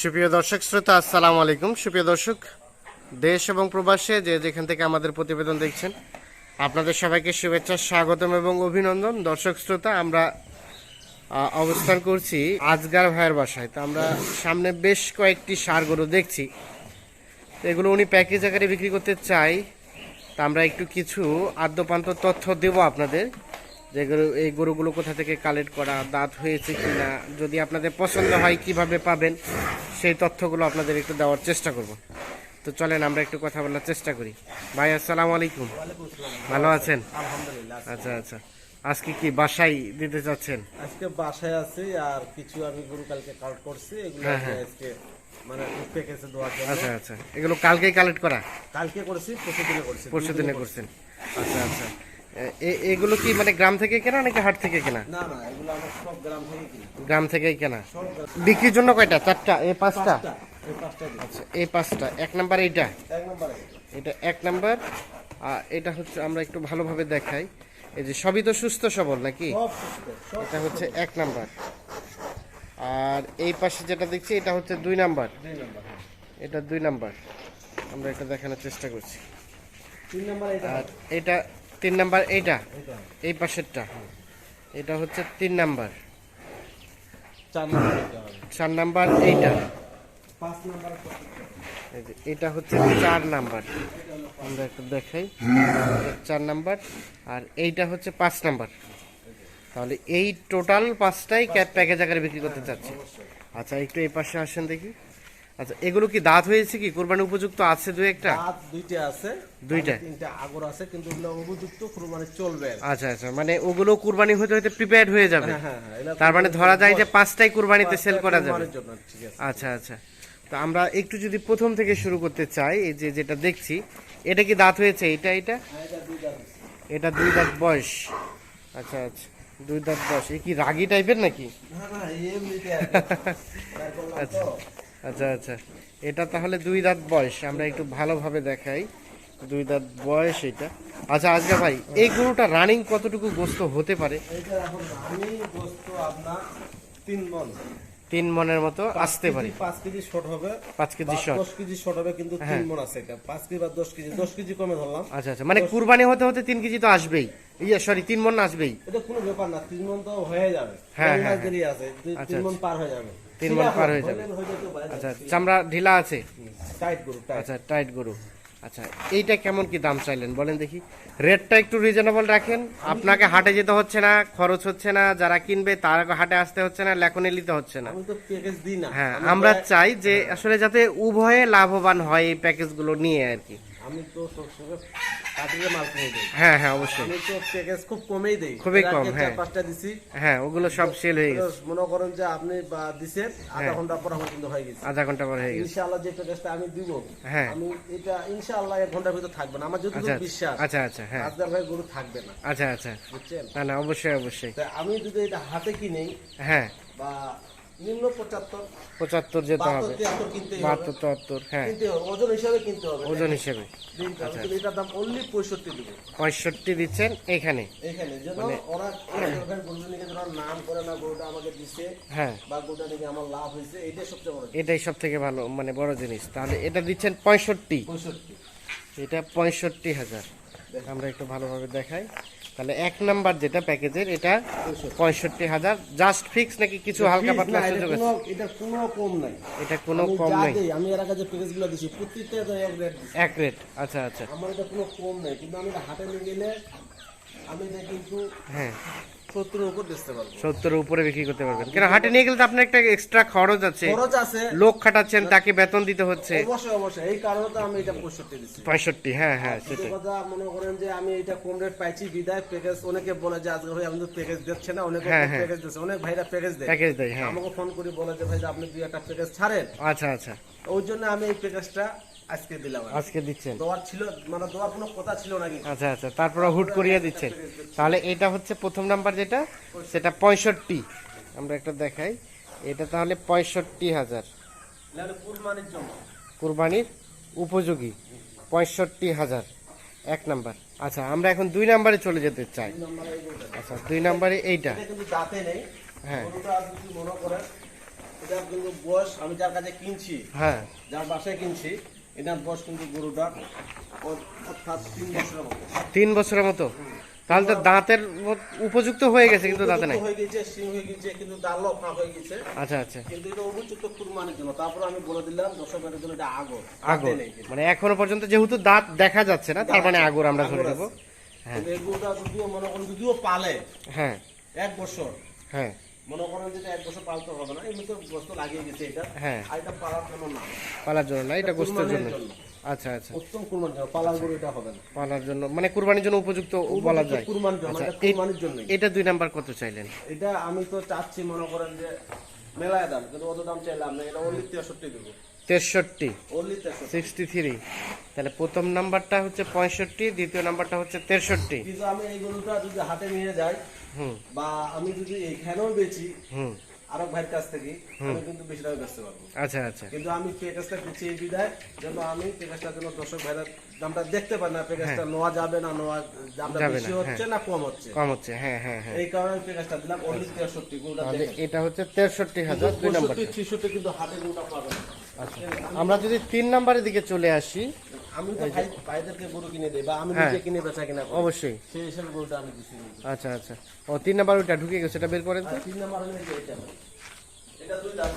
সুপ্রিয় দর্শক, শ্রোতা, আসসালামু আলাইকুম। সুপ্রিয় দর্শক, দেশ এবং প্রবাসে যে যেখান থেকে আমাদের প্রতিবেদন দেখছেন, আপনাদের সবাইকে শুভেচ্ছা, স্বাগতম এবং অভিনন্দন। দর্শক, শ্রোতা, আমরা অবস্থান করছি আজগার ভাইয়ের বাসায়। তো আমরা সামনে বেশ কয়েকটি সার গরু দেখছি। তো এগুলো উনি প্যাকেজ আকারে বিক্রি করতে চাই। তা আমরা একটু কিছু আদ্যপান্ত তথ্য দেব আপনাদের। যে গরু এই গরুগুলো কোথা থেকে কালেক্ট করা দাঁত হয়েছে কিনা যদি আপনাদের পছন্দ হয় কীভাবে পাবেন সেই তথ্যগুলো আপনাদের একটু দেওয়ার চেষ্টা করব। তো চলেন আমরা একটু কথা বলার চেষ্টা করি। ভাই আসসালামু আলাইকুম। ভালো আছেন? আলহামদুলিল্লাহ। আচ্ছা আচ্ছা। আজকে কি বাসায় দিতে চাচ্ছেন আজকে বাসায় আছি আর কিছু আমি গরু কালকে কালেক্ট করছি এগুলো হ্যাঁ, হ্যাঁ। আজকে মানে প্যাকেজে দেওয়ার জন্য। আচ্ছা আচ্ছা। এগুলো কালকেই কালেক্ট করা? কালকে করেছি পরশু দিনে করছি পরশু দিনে দিনে করছেন। আচ্ছা আচ্ছা। এগুলো কি মানে গ্রাম থেকে কেনা নাকি হাট থেকে কেনা? না না এগুলো আমার সব গ্রাম থেকে কিনি। গ্রাম থেকেই কেনা? বিক্রির জন্য কয়টা? চারটা? এ পাঁচটা? পাঁচটা, এই পাঁচটা আচ্ছা এই পাঁচটা। এক নাম্বার এইটা? এটা এক নাম্বার। আর এটা হচ্ছে আমরা একটু ভালোভাবে দেখাই। এই যে সবই তো সুস্থ সবল নাকি? এটা হচ্ছে এক নাম্বার। আর এই পাশে যেটা দেখছি এটা হচ্ছে দুই নাম্বার। হ্যাঁ। এটা দুই নাম্বার। আমরা এটা দেখানোর চেষ্টা করছি। আর এটা তিন নাম্বার এইটা? এই পাশেরটা। এটা হচ্ছে তিন নাম্বার। চার নম্বর এইটা এটা হচ্ছে চার নাম্বার। আমরা একটু দেখাই। চার নাম্বার আর এইটা হচ্ছে পাঁচ নাম্বার। তাহলে এই টোটাল পাঁচটাই ক্যাট প্যাকেজ আকারে বিক্রি করতে চাচ্ছি। আচ্ছা একটু এই পাশে আসেন দেখি। আচ্ছা এগুলো কি দাঁত হয়েছে কি? কোরবানি উপযুক্ত আছে দু একটা? হাত দুইটা আছে দুইটা? তিনটা আগর আছে কিন্তু উপযুক্ত মানে চলবে। আচ্ছা আচ্ছা মানে ওগুলো কুরবানি হতে হতে প্রিপেয়ার্ড হয়ে যাবে। হ্যাঁ হ্যাঁ হ্যাঁ তার মানে ধরা যায় যে পাঁচটাই কুরবানিতে সেল করা যাবে। আচ্ছা আচ্ছা। তো আমরা একটু যদি প্রথম থেকে শুরু করতে চাই এই যে যেটা দেখছি এটা কি দাঁত হয়েছে? এটা এটা? এটা দুই দাঁত বয়স। আচ্ছা আচ্ছা দুই দাঁত বয়স। এ কি রাগি টাইপের নাকি? আচ্ছা। আচ্ছা আচ্ছা। এটা তাহলে দুই দাঁত বয়স আমরা একটু ভালোভাবে দেখাই। দুই দাঁত বয়স এটা। আচ্ছা আজকে ভাই এই গরুটা রানিং কতটুকু গোস্ত হতে পারে? তিন মন। তিন মনের মতো আসতে পারে। পাঁচ কেজি শর্ট হবে। পাঁচ কেজি short। দশ কেজি শর্ট হবে কিন্তু তিন মন আছে এটা। পাঁচ কেজি বা দশ কেজি দশ কেজি কমে ধরলাম। আচ্ছা আচ্ছা। মানে কুরবানি হতে হতে তিন কেজি তো আসবেই। ইয়ে সরি তিন মন আসবেই। এটা কোনো ব্যাপার না তিন মন তো হয়ে যাবে। হ্যাঁ, হ্যাঁ, দেরি আছে। আচ্ছা, তিন মন পার হয়ে যাবে। তিন মণ পার হয়ে যাবে। আচ্ছা চামড়া ঢিলা আছে? টাইট গরু আচ্ছা টাইট গরু। আচ্ছা এইটা কেমন কি দাম চাইলেন? বলেন দেখি। রেটটা একটু রিজনেবল রাখেন। আপনাকে হাটে যেতে হচ্ছে না খরচ হচ্ছে না। যারা কিনবে তারা হাটে আসতে হচ্ছে না লেখনে নিতে হচ্ছে না। হ্যাঁ আমরা চাই যে আসলে যাতে উভয়ে লাভবান হয় এই প্যাকেজগুলো নিয়ে আর কি। আমি তো সবসময় কাটিয়ে মাল কিনে দিই। হ্যাঁ হ্যাঁ অবশ্যই। আমি তো প্যাকেজ খুব কমেই দেই। খুবই কম, হ্যাঁ। পাঁচটা দিছি। হ্যাঁ ওগুলো সব সেল হয়ে গেছে। মনে করেন যে আপনি দিছেন আধা হ্যাঁ। ঘণ্টা পর আমার কিন্তু হয়ে গেছে। আধা ঘণ্টা পর হয়ে গেছে। ইনশাআল্লাহ যে প্যাকেজটা আমি দিব হ্যাঁ। আমি এটা ইনশাআল্লাহ এক ঘণ্টার ভিতর থাকবে না। আমার যদি আচ্ছা বিশ্বাস আচ্ছা আচ্ছা হ্যাঁ। আজদার ভাই গরু থাকবে না। আচ্ছা আচ্ছা। বুঝছেন? না না অবশ্যই অবশ্যই। আমি যদি এটা হাতে কিনি হ্যাঁ। বা নিম্ন পঁচাত্তর পঁচাত্তর যেতে হবে। তিয়াত্তর কিনতে হবে। বাহাত্তর চুয়াত্তর হ্যাঁ। কিনতে হবে ওজন হিসাবে কিনতে হবে। ওজন হিসেবে। দিনটা এটার দাম অনলি পঁয়ষট্টি দেবো। পঁয়ষট্টি দিচ্ছেন এখানে। এখানে যেন মানে ওরা যেন নাম করে না গরুটা আমাকে দিছে হ্যাঁ। বা গরুটা আমার লাভ হয়েছে এইটাই সবচেয়ে বড় এটাই সব থেকে ভালো মানে বড় জিনিস। তাহলে এটা দিচ্ছেন পঁয়ষট্টি। পঁয়ষট্টি। এটা পঁয়ষট্টি হাজার। আমরা একটু ভালোভাবে দেখাই। তাহলে এক নাম্বার যেটা প্যাকেজের এটা পঁয়ষট্টি হাজার। জাস্ট ফিক্স নাকি কিছু হালকা পাতলা সুযোগ আছে? কোনো- এটা কোনো কম নাই। এটা কোনো কম নাই। আমি এর আগে যে প্যাকেজগুলো দিছি প্রত্যেকটা এক রেট এক রেট আচ্ছা আচ্ছা। আমার এটা কোনো কম নাই কিন্তু আমি হাতে হাটে নিয়ে গেলে আমি এটা কিন্তু হ্যাঁ। সত্তরের উপর বেচতে পারব। সত্তরের উপরে বিক্রি করতে পারবেন। কেন হাটে নিয়ে গেলে তো আপনার একটা এক্সট্রা খরচ আছে। খরচ আছে। লোক খাটাচ্ছেন তাকে বেতন দিতে হচ্ছে। অবশ্যই অবশ্যই। এই কারণে তো আমি এটা পঁয়ষট্টি দিচ্ছি। পঁয়ষট্টি হ্যাঁ হ্যাঁ কিন্তু কথা মনে করেন যে আমি এটা কম রেট পাইছি বিদায় প্যাকেজ অনেকে বলে যে আজকে ভাই আমি তো প্যাকেজ দিচ্ছে না অনেকে হ্যাঁ, হ্যাঁ। প্যাকেজ দিচ্ছে। অনেক ভাইরা প্যাকেজ দেয়। প্যাকেজ দেয় হ্যাঁ। আমাকে ফোন করে বলে যে ভাই আপনি দুই একটা প্যাকেজ ছাড়েন। আচ্ছা আচ্ছা। ওই জন্য আমি এই প্যাকেজটা আজকে দিলাম আজকে দিচ্ছেন। দেওয়ার ছিল মানে দেওয়ার কোনো কথা ছিল না আচ্ছা আচ্ছা তারপরে হুট করিয়ে দিচ্ছেন। তাহলে এটা হচ্ছে প্রথম নাম্বার যেটা সেটা পঁয়ষট্টি। আমরা একটা দেখাই। এটা তাহলে পঁয়ষট্টি হাজার। কুরবানির জন্য। কুরবানির উপযোগী। পঁয়ষট্টি হাজার। এক নাম্বার। আচ্ছা আমরা এখন দুই নাম্বারে চলে যেতে চাই। আচ্ছা দুই নাম্বারে এইটা। হ্যাঁ। মনে করেন এটা বয়স আমি যার কাছে কিনছি হ্যাঁ। যার বাসায় কিনছি এটার বয়স কিন্তু অর্থাৎ তিন বছরের মতো। তিন বছরের মতো? তাহলে তো দাঁতের উপযুক্ত হয়ে গেছে কিন্তু দাঁতে নাই? হয়ে গেছে সিং হয়ে গেছে কিন্তু হয়ে আচ্ছা আচ্ছা। কিন্তু এটা উপযুক্ত কুরবানির জন্য। তারপর আমি বলে দিলাম দর্শকের জন্য এটা আগর। মানে এখনও পর্যন্ত যেহেতু দাঁত দেখা যাচ্ছে না তার মানে আগর আমরা ধরে দেবো হ্যাঁ। যদিও মনে করেন যদিও পালে হ্যাঁ। এক বছর। হ্যাঁ। মনে করেন যে এক বছর পালতে হবে না এমনি তো গোস্ত লাগিয়ে গেছে এটা। হ্যাঁ। আর এটা পালার জন্য না। পালার জন্য না এটা গোস্তের জন্য। জন্য। আচ্ছা আচ্ছা। উত্তম কুরবানির জন্য পালার গরু এটা হবে না। পালার জন্য মানে কুরবানির জন্য উপযুক্ত বলা যায়। কুরবানির জন্য আচ্ছা, এটা কুরবানির জন্য এটা দুই নাম্বার কত চাইলেন? এটা আমি তো চাচ্ছি মনে করেন যে মেলায় দাম কিন্তু অত দাম চাইলাম না এটা অনলি তেষট্টি দেবো। তেষট্টি। সিক্সটি থ্রি তাহলে প্রথম নাম্বারটা হচ্ছে পঁয়ষট্টি দ্বিতীয় নাম্বারটা হচ্ছে তেষট্টি। কিন্তু আমি এই গরুটা যদি হাটে নিয়ে যাই হুম। বা আমি যদি এইখানেও বেচি হুম। ভাইয়ের কাছ থেকে আমি কিন্তু বেশি দামে বেচতে পারব। আচ্ছা আচ্ছা। কিন্তু আমি প্যাকেজটা বেচি এই বিধায় যেন আমি প্যাকেজটার জন্য দর্শক ভাইরা দামটা দেখতে পারি না প্যাকেজটা নেওয়া যাবে না নেওয়া দামটা বেশি হচ্ছে না কম হচ্ছে? কম হচ্ছে হ্যাঁ হ্যাঁ হ্যাঁ। এই কারণে দিলাম অনলি তেষট্টি এটা হচ্ছে তেষট্টি হাজার দুই নাম্বার কিন্তু হাটে গরুটা পাবে আমরা যদি তিন নাম্বারের দিকে চলে আসি আমি তো ভাই ভাইদেরকে গরু কিনে দেই বা আমি হ্যাঁ। নিজে কিনে বেচা কিনা অবশ্যই। সেই হিসেবে গরুটা আমি দিচ্ছি আচ্ছা আচ্ছা। ও তিন নাম্বার ওইটা ঢুকে গেছে এটা বের করেন তো। তিন নাম্বার হলো এটা। এটা দুই দাঁত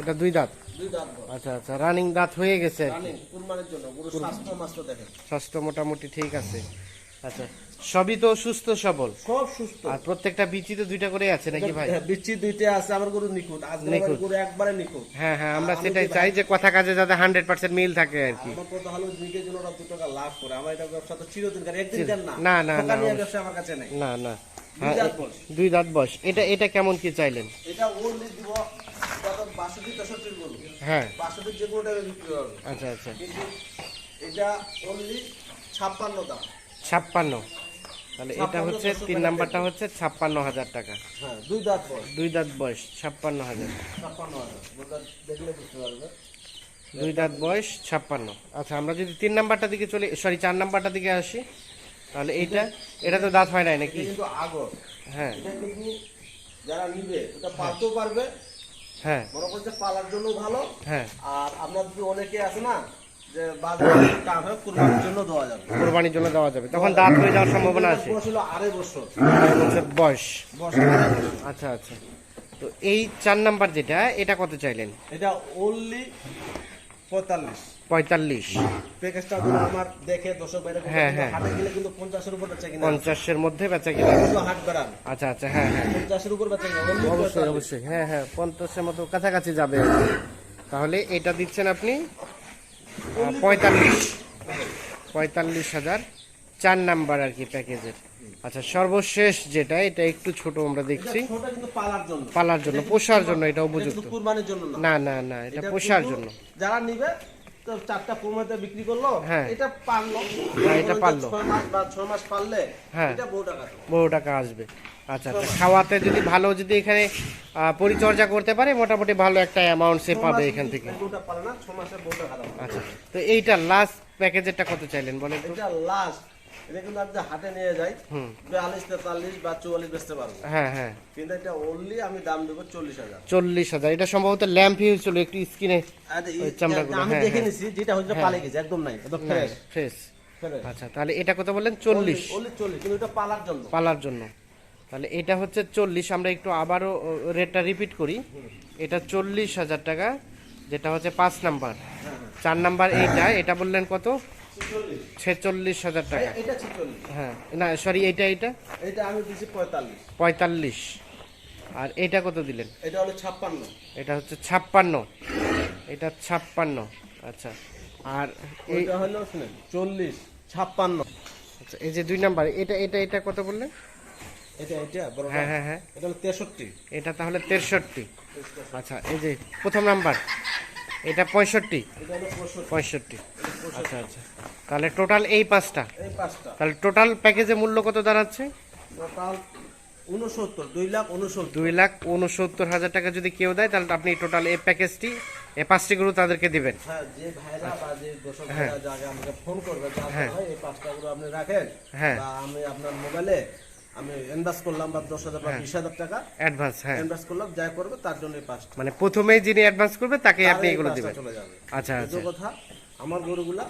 এটা দুই দাঁত। দুই দাঁত আচ্ছা আচ্ছা। রানিং দাঁত হয়ে গেছে আর কুরবানির জন্য। গরু স্বাস্থ্য মাস্ত দেখেন। স্বাস্থ্য মোটামুটি ঠিক আছে। আচ্ছা সবই তো সুস্থ সবল? সব সুস্থ। আর প্রত্যেকটা বিচি তো দুইটা করে আছে নাকি ভাই? বিচ্ছি দুইটা আছে আমার গরু নিখুঁত। আজকে আমার গরু একবারে নিখুঁত। হ্যাঁ হ্যাঁ আমরা সেটাই চাই যে কথা কাজে যাতে হান্ড্রেড পার্সেন্ট মিল থাকে আর কি। আমার কথা হলো জন্য ওরা টাকা লাভ করে। আমার এটা ব্যবসা তো চিরদিনকার একদিনকার না। না, না, না, ব্যবসা আমার কাছে নেই। না না। দুই হ্যাঁ, দাঁত বয়স। এটা এটা কেমন কি চাইলেন? এটা ওনলি দিব কত? বাষট্টি তেষট্টির গরু। হ্যাঁ। বাষট্টির যে বিক্রি হবে। আচ্ছা আচ্ছা। এটা অনলি ছাপ্পান্ন দাম। ছাপ্পান্ন। তাহলে এটা হচ্ছে তিন নাম্বারটা হচ্ছে ছাপ্পান্ন হাজার টাকা। হ্যাঁ দুই দাঁত বয়স। দুই দাঁত বয়স ছাপ্পান্ন হাজার। দুই দাঁত বয়স ছাপ্পান্ন। আচ্ছা আমরা যদি তিন নাম্বারটা দিকে চলে সরি চার নাম্বারটা দিকে আসি তাহলে এইটা এটা তো দাঁত হয় নাই নাকি? হ্যাঁ। যারা নিবে ওটা পালতেও পারবে। হ্যাঁ। মনে করছে পালার জন্য ভালো। হ্যাঁ। আর আপনার অনেকে আছে না যে বাজারে কাম হয় কুরবানির জন্য দেওয়া যাবে। কোরবানির জন্য দেওয়া যাবে। তখন দাঁত হয়ে যাওয়ার সম্ভাবনা আছে। বয়স হলো আড়াই বছর। আড়াই বছর বয়স। বয়স আড়াই বছর। আচ্ছা আচ্ছা। তো এই চার নাম্বার যেটা এটা কত চাইলেন? এটা অনলি পঁয়তাল্লিশ। পঁয়তাল্লিশ। প্যাকেজটা যদি আমার দেখে দর্শক বাইরে হ্যাঁ, হ্যাঁ। হাটে গেলে কিন্তু পঞ্চাশের উপর বেচা কিনা। পঞ্চাশের মধ্যে বেচা কিনা। হাট বেড়ান আচ্ছা আচ্ছা হ্যাঁ হ্যাঁ। পঞ্চাশের উপর বেচা কিনা। অবশ্যই অবশ্যই। হ্যাঁ হ্যাঁ পঞ্চাশের মতো কাছাকাছি যাবে। তাহলে এটা দিচ্ছেন আপনি পঁয়তাল্লিশ। পঁয়তাল্লিশ হাজার চার নাম্বার আর কি প্যাকেজের। আচ্ছা সর্বশেষ যেটা এটা একটু ছোট আমরা দেখছি। পালার জন্য। পোষার জন্য এটা উপযুক্ত। না। না না এটা পোষার জন্য। যারা নিবে চারটা কোরবানিতে বিক্রি করল হ্যাঁ। এটা পারল হ্যাঁ, এটা পারল। ছয় মাস বা ছয় মাস পারলে হ্যাঁ। এটা বহু টাকা বহু টাকা আসবে আচ্ছা খাওয়াতে যদি ভালো যদি এখানে পরিচর্যা করতে পারে মোটামুটি ভালো একটা অ্যামাউন্ট সে পাবে এখান থেকে আচ্ছা তো এইটা লাস্ট প্যাকেজেরটা কত চাইলেন বলেন এটা লাস্ট এটা কিন্তু আপনি হাটে নিয়ে যাই হুম। বিয়াল্লিশ তেতাল্লিশ বা চুয়াল্লিশ বেচতে পারব। হ্যাঁ হ্যাঁ। কিন্তু এটা অনলি আমি দাম দেবো চল্লিশ হাজার। চল্লিশ হাজার। এটা সম্ভবত ল্যাম্প হয়েছিল একটু স্কিনে আর এই- ওই চামড়াগুলো, আমি হ্যাঁ, দেখে হ্যাঁ। নিছি যেটা হচ্ছে পালে গেছে একদম নাই একদম ফ্রেশ ফ্রেশ ফ্রেশ আচ্ছা তাহলে এটা কত বললেন? চল্লিশ। চল্লিশ কিন্তু এটা পালার জন্য। পালার জন্য। তাহলে এটা হচ্ছে চল্লিশ আমরা একটু আবারও রেটটা রিপিট করি। এটা চল্লিশ হাজার টাকা যেটা হচ্ছে পাঁচ নাম্বার। চার নাম্বার এইটা এটা বললেন কত? ছেচল্লিশ। হাজার টাকা। এটা ছিচল্লিশ। হ্যাঁ না সরি এইটা এটা আমি দিছি পঁয়তাল্লিশ। পঁয়তাল্লিশ। আর এটা কত দিলেন? এটা হলো ছাপ্পান্ন। এটা হচ্ছে ছাপ্পান্ন। এটা ছাপ্পান্ন। আচ্ছা আর এটা হলো চল্লিশ ছাপ্পান্ন। আচ্ছা এই যে দুই নাম্বার এটা এটা এটা কত বললেন? এটা এটা বড় হ্যাঁ হ্যাঁ হ্যাঁ। এটা হলো তেষট্টি। এটা তাহলে তেষট্টি। আচ্ছা এই যে প্রথম নাম্বার। এটা পঁয়ষট্টি। পঁয়ষট্টি। আচ্ছা আচ্ছা। তাহলে টোটাল এই পাঁচটা। তাহলে টোটাল প্যাকেজে মূল্য কত দাঁড়াচ্ছে? দুই লাখ উনসত্তর হাজার টাকা যদি কেউ দেয় তাহলে আপনি টোটাল এই প্যাকেজটি এই পাঁচটি গরু তাদেরকে দিবেন। হ্যাঁ দর্শক হ্যাঁ। ফোন করবে হ্যাঁ। এই পাঁচটা গুলো আপনি রাখেন হ্যাঁ। আমি আপনার মোবাইলে আমি করলাম বা দশ হাজার বা হ্যাঁ। বিশ হাজার টাকা। অ্যাডভান্স হ্যাঁ। করলাম করবে তার জন্য পাঁচটা মানে প্রথমেই যিনি অ্যাডভান্স করবে তাকে আপনি এগুলো দিবেন। চলে যাবে। আচ্ছা আচ্ছা। কথা আমার গরুগুলা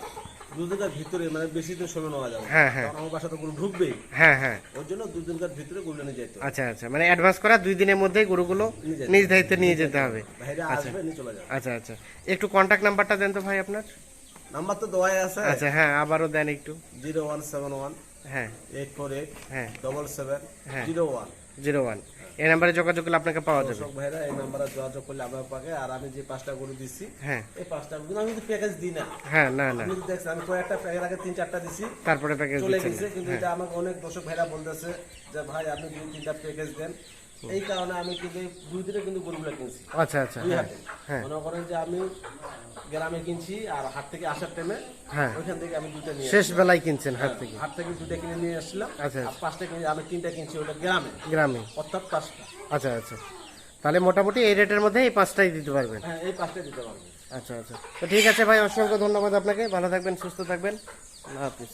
দুদিনের ভিতরে মানে বেশি দিন সময় নেওয়া যাবে হ্যাঁ, হ্যাঁ। আমার বাসা তো গরু ঢুকবেই। হ্যাঁ হ্যাঁ। ওই জন্য দুদিনকার ভিতরে গরু নিয়ে যেতে আচ্ছা আচ্ছা। মানে অ্যাডভান্স করা দুই দিনের মধ্যেই গরুগুলো নিজ দায়িত্বে নিয়ে যেতে হবে। যাবে। আচ্ছা আচ্ছা। একটু কন্ট্যাক্ট নাম্বারটা দেন তো ভাই আপনার। নাম্বার তো দেওয়াই আছে। আচ্ছা হ্যাঁ আবারও দেন একটু। জিরো ওয়ান সেভেন ওয়ান হ্যাঁ। এইট ফোর এইট হ্যাঁ। ডবল সেভেন হ্যাঁ। জিরো ওয়ান জিরো ওয়ান এই নাম্বারে যোগাযোগ করলে আপনাকে পাওয়া যাবে। দর্শক ভাইরা এই নাম্বারে যোগাযোগ করলে আমার পাকে আর আমি যে পাঁচটা গরু দিচ্ছি হ্যাঁ। এই পাঁচটা কিন্তু আমি কিন্তু প্যাকেজ দিই না। হ্যাঁ না না। আপনি যদি আমি কয়েকটা প্যাকেজ আগে তিন চারটা দিছি তারপরে প্যাকেজ চলে দিচ্ছেন। গেছে কিন্তু এটা আমাকে অনেক দর্শক ভাইরা বলতেছে যে ভাই আপনি দুই তিনটা প্যাকেজ দেন এই কারণে আমি কিন্তু দুই দিনে কিন্তু গরুগুলো কিনছি। আচ্ছা আচ্ছা। হ্যাঁ হ্যাঁ। মনে করেন যে আমি গ্রামে কিনছি আর হাট থেকে আসার টাইমে হ্যাঁ। ওইখান থেকে আমি দুটো নিয়ে শেষ বেলায় কিনছেন হাট থেকে? হাট থেকে দুটো কিনে নিয়ে আসলাম। আচ্ছা, আর পাঁচটা কিনে আমি তিনটা কিনছি ওটা গ্রামে। গ্রামে। অর্থাৎ পাঁচটা। আচ্ছা আচ্ছা। তাহলে মোটামুটি এই রেটের মধ্যে এই পাঁচটাই দিতে পারবেন? হ্যাঁ এই পাঁচটাই দিতে পারবেন আচ্ছা আচ্ছা। তো ঠিক আছে ভাই অসংখ্য ধন্যবাদ আপনাকে। ভালো থাকবেন সুস্থ থাকবেন। আল্লাহ হাফিজ।